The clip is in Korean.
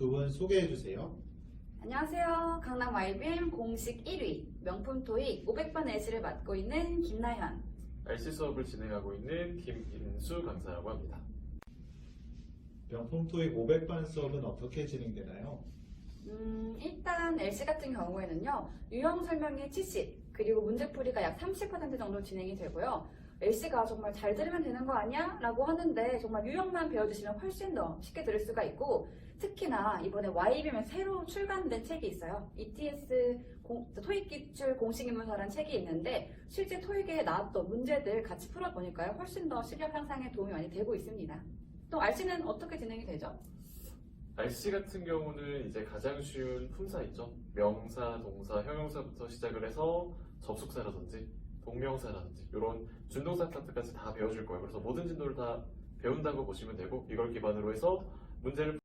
두 분 소개해 주세요. 안녕하세요. 강남 YBM 공식 1위 명품 토익 500번 예시를 맡고 있는 김나현. RC 수업을 진행하고 있는 김인수 강사라고 합니다. 명품 토익 500반 수업은 어떻게 진행되나요? 음, 일단 LC 같은 경우에는요, 유형 설명이 70, 그리고 문제풀이가 약 30% 정도 진행이 되고요. LC가 정말 잘 들으면 되는 거 아니야? 라고 하는데 정말 유형만 배워주시면 훨씬 더 쉽게 들을 수가 있고 특히나 이번에 YBM에 새로 출간된 책이 있어요. ETS 공- 토익 기출 공식인문서라는 책이 있는데 실제 토익에 나왔던 문제들 같이 풀어보니까요. 훨씬 더 실력 향상에 도움이 많이 되고 있습니다. 또 RC는 어떻게 진행이 되죠? RC 같은 경우는 이제 가장 쉬운 품사 있죠. 명사, 동사, 형용사부터 시작을 해서 접속사라든지 동명사라든지 이런 준동사 카트까지 다 배워줄 거예요. 그래서 모든 진도를 다 배운다고 보시면 되고 이걸 기반으로 해서 문제를